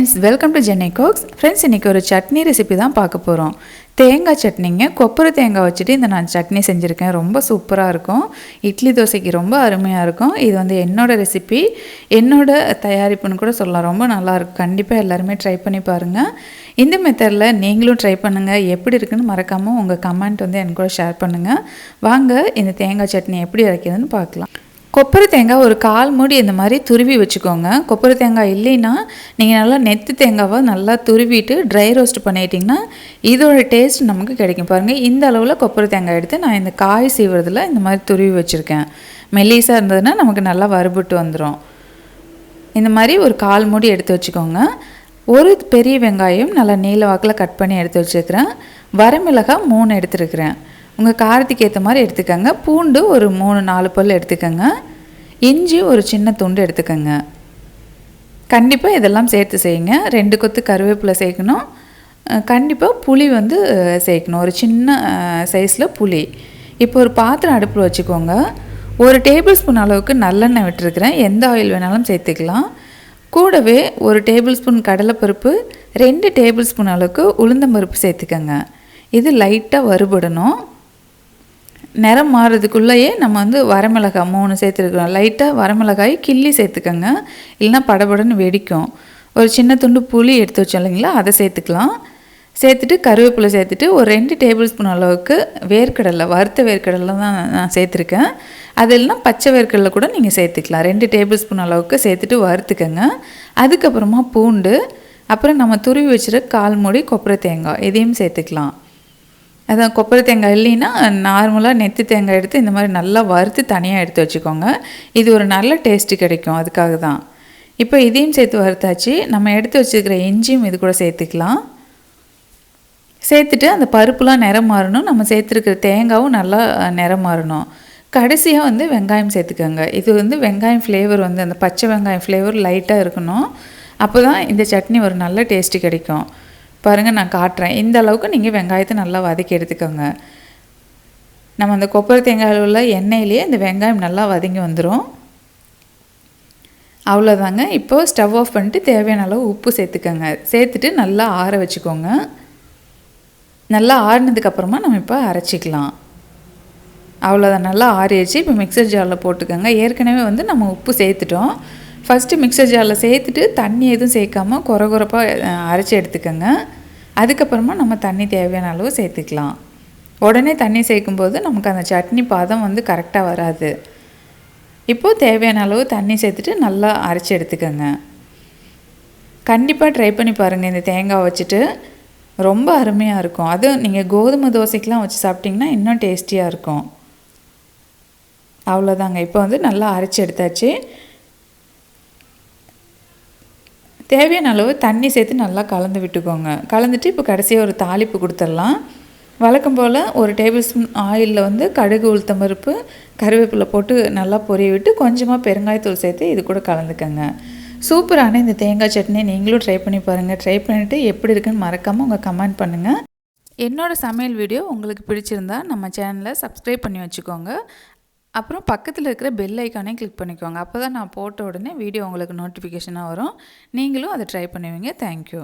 Friends welcome to Jenny cooks friends இன்றைக்கி ஒரு chutney recipe தான் பார்க்க போகிறோம் தேங்காய் சட்னிங்க கொப்பரை தேங்காய் வச்சுட்டு இந்த நான் சட்னி செஞ்சுருக்கேன். ரொம்ப சூப்பராக இருக்கும். இட்லி தோசைக்கு ரொம்ப அருமையாக இருக்கும். இது வந்து என்னோட ரெசிபி என்னோட தயாரிப்புன்னு கூட சொல்லலாம். ரொம்ப நல்லாயிருக்கும் கண்டிப்பாக எல்லாருமே ட்ரை பண்ணி பாருங்கள் இந்த மெத்தடில் நீங்களும் ட்ரை பண்ணுங்கள் எப்படி இருக்குன்னு மறக்காமல் உங்கள் கமெண்ட் வந்து எனக்கு கூட ஷேர் பண்ணுங்கள் வாங்க இந்த தேங்காய் சட்னி எப்படி அரைக்கிறதுன்னு பார்க்கலாம். கொப்பரை தேங்காய் ஒரு கால் மூடி இந்த மாதிரி துருவி வச்சுக்கோங்க. கொப்பரை தேங்காய் இல்லைன்னா நீங்கள் நல்லா நெத்து தேங்காவை நல்லா துருவிட்டு ட்ரை ரோஸ்ட் பண்ணிட்டீங்கன்னா இதோட டேஸ்ட் நமக்கு கிடைக்கும். பாருங்கள் இந்த அளவில் கொப்பரை தேங்காய் எடுத்து நான் இந்த காய் சீவுறதுல இந்த மாதிரி துருவி வச்சுருக்கேன். மெல்லிஸாக இருந்ததுன்னா நமக்கு நல்லா வறுபட்டு வந்துடும் இந்த மாதிரி ஒரு கால் மூடி எடுத்து வச்சுக்கோங்க. ஒரு பெரிய வெங்காயம் நல்லா நீல வாக்கில் கட் பண்ணி எடுத்து வச்சுருக்கிறேன். வரமிளகாய் மூணு எடுத்துருக்கிறேன். உங்கள் காரத்துக்கு ஏற்ற மாதிரி எடுத்துக்கோங்க. பூண்டு ஒரு மூணு நாலு பல் எடுத்துக்கோங்க. இஞ்சி ஒரு சின்ன துண்டு எடுத்துக்கோங்க. கண்டிப்பாக இதெல்லாம் சேர்த்து செய்யுங்க. ரெண்டு கொத்து கருவேப்பிலை சேர்க்கணும். கண்டிப்பாக புளி வந்து சேர்க்கணும். ஒரு சின்ன சைஸில் புளி. இப்போ ஒரு பாத்திரம் அடுப்பில் வச்சுக்கோங்க. ஒரு டேபிள் ஸ்பூன் அளவுக்கு நல்லெண்ணெய் விட்டுருக்குறேன். எந்த ஆயில் வேணாலும் சேர்த்துக்கலாம். கூடவே ஒரு டேபிள் ஸ்பூன் கடலைப்பருப்பு ரெண்டு டேபிள் ஸ்பூன் அளவுக்கு உளுந்தம்பருப்பு சேர்த்துக்கோங்க. இது லைட்டாக வறுபடணும். நிறம் மாறுறதுக்குள்ளேயே நம்ம வந்து வரமிளகாய் மூணு சேர்த்துருக்குறோம் லைட்டாக வரமிளகாய் கிள்ளி சேர்த்துக்கோங்க. இல்லைன்னா படபடன்னு வெடிக்கும். ஒரு சின்ன துண்டு புளி எடுத்து வச்சோம் இல்லைங்களா அதை சேர்த்துக்கலாம். சேர்த்துட்டு கருவேப்பிலை சேர்த்துட்டு ஒரு ரெண்டு டேபிள் ஸ்பூன் அளவுக்கு வேர்க்கடலை வறுத்த வேர்க்கடலை தான் நான் சேர்த்துருக்கேன். அது இல்லைனா பச்சை வேர்க்கடலை கூட நீங்கள் சேர்த்துக்கலாம். ரெண்டு டேபிள் ஸ்பூன் அளவுக்கு சேர்த்துட்டு வறுத்துக்கோங்க. அதுக்கப்புறமா பூண்டு அப்புறம் நம்ம துருவி வச்சுருக்க கால் மூடி கொப்பரை தேங்காய் இதையும் சேர்த்துக்கலாம். அதான் கொப்பரை தேங்காய் இல்லைன்னா நார்மலாக நெத்தி தேங்காய் எடுத்து இந்த மாதிரி நல்லா வறுத்து தனியாக எடுத்து வச்சுக்கோங்க. இது ஒரு நல்ல டேஸ்ட்டு கிடைக்கும். அதுக்காக தான். இப்போ இதையும் சேர்த்து வறுத்தாச்சு. நம்ம எடுத்து வச்சுருக்கிற இஞ்சியும் இது கூட சேர்த்துக்கலாம். சேர்த்துட்டு அந்த பருப்புலாம் நிறம் மாறணும். நம்ம சேர்த்துருக்கிற தேங்காவும் நல்லா நிறம் மாறணும். கடைசியாக வந்து வெங்காயம் சேர்த்துக்கோங்க. இது வந்து வெங்காயம் ஃப்ளேவர் வந்து அந்த பச்சை வெங்காயம் ஃப்ளேவர் லைட்டாக இருக்கணும். அப்போ தான் இந்த சட்னி ஒரு நல்ல டேஸ்ட்டு கிடைக்கும். பாருங்கள் நான் காட்டுறேன். இந்த அளவுக்கு நீங்கள் வெங்காயத்தை நல்லா வதக்கி எடுத்துக்கோங்க. நம்ம அந்த கொப்பரை தேங்காயில் உள்ள எண்ணெயிலேயே இந்த வெங்காயம் நல்லா வதங்கி வந்துடும் அவ்வளோதாங்க இப்போது ஸ்டவ் ஆஃப் பண்ணிட்டு தேவையான அளவு உப்பு சேர்த்துக்கோங்க. சேர்த்துட்டு நல்லா ஆற வச்சுக்கோங்க. நல்லா ஆறினதுக்கப்புறமா நம்ம இப்போ அரைச்சிக்கலாம். அவ்வளோதான் நல்லா ஆறிடுச்சு இப்போ மிக்சர் ஜாரில் போட்டுக்கோங்க. ஏற்கனவே வந்து நம்ம உப்பு சேர்த்துட்டோம். ஃபஸ்ட்டு மிக்சர் ஜாரில் சேர்த்துட்டு தண்ணி எதுவும் சேர்க்காமல் குறை குறைப்பாக அரைச்சி எடுத்துக்கோங்க. அதுக்கப்புறமா நம்ம தண்ணி தேவையான அளவு சேர்த்துக்கலாம். உடனே தண்ணி சேர்க்கும்போது நமக்கு அந்த சட்னி பாதம் வந்து கரெக்டாக வராது. இப்போது தேவையான அளவு தண்ணி சேர்த்துட்டு நல்லா அரைச்சி எடுத்துக்கோங்க. கண்டிப்பாக ட்ரை பண்ணி பாருங்கள் இந்த தேங்காய் வச்சுட்டு ரொம்ப அருமையாக இருக்கும். அதுவும் நீங்கள் கோதுமை தோசைக்கெலாம் வச்சு சாப்பிட்டிங்கன்னா இன்னும் டேஸ்டியாக இருக்கும். அவ்வளோதாங்க இப்போ வந்து நல்லா அரைச்சி எடுத்தாச்சு. தேவையான அளவு தண்ணி சேர்த்து நல்லா கலந்து விட்டுக்கோங்க. கலந்துட்டு இப்போ கடைசியாக ஒரு தாளிப்பு கொடுத்துடலாம். வழக்கம் போல் ஒரு டேபிள் ஸ்பூன் ஆயிலில் வந்து கடுகு உளுத்தம் பருப்பு கருவேப்பிலை போட்டு நல்லா பொரிய விட்டு கொஞ்சமாக பெருங்காயத்தூள் சேர்த்து இது கூட கலந்துக்கோங்க. சூப்பரான இந்த தேங்காய் சட்னி. நீங்களும் ட்ரை பண்ணி பாருங்கள் ட்ரை பண்ணிவிட்டு எப்படி இருக்குன்னு மறக்காமல் உங்கள் கமெண்ட் பண்ணுங்கள் என்னோடய சமையல் வீடியோ உங்களுக்கு பிடிச்சிருந்தா நம்ம சேனலை சப்ஸ்கிரைப் பண்ணி வச்சுக்கோங்க. அப்புறம் பக்கத்தில் இருக்கிற பெல் ஐக்கானே கிளிக் பண்ணிக்கோங்க. அப்போ தான் நான் போட்ட உடனே வீடியோ உங்களுக்கு நோட்டிஃபிகேஷனாக வரும். நீங்களும் அதை ட்ரை பண்ணுவீங்க. தேங்க்யூ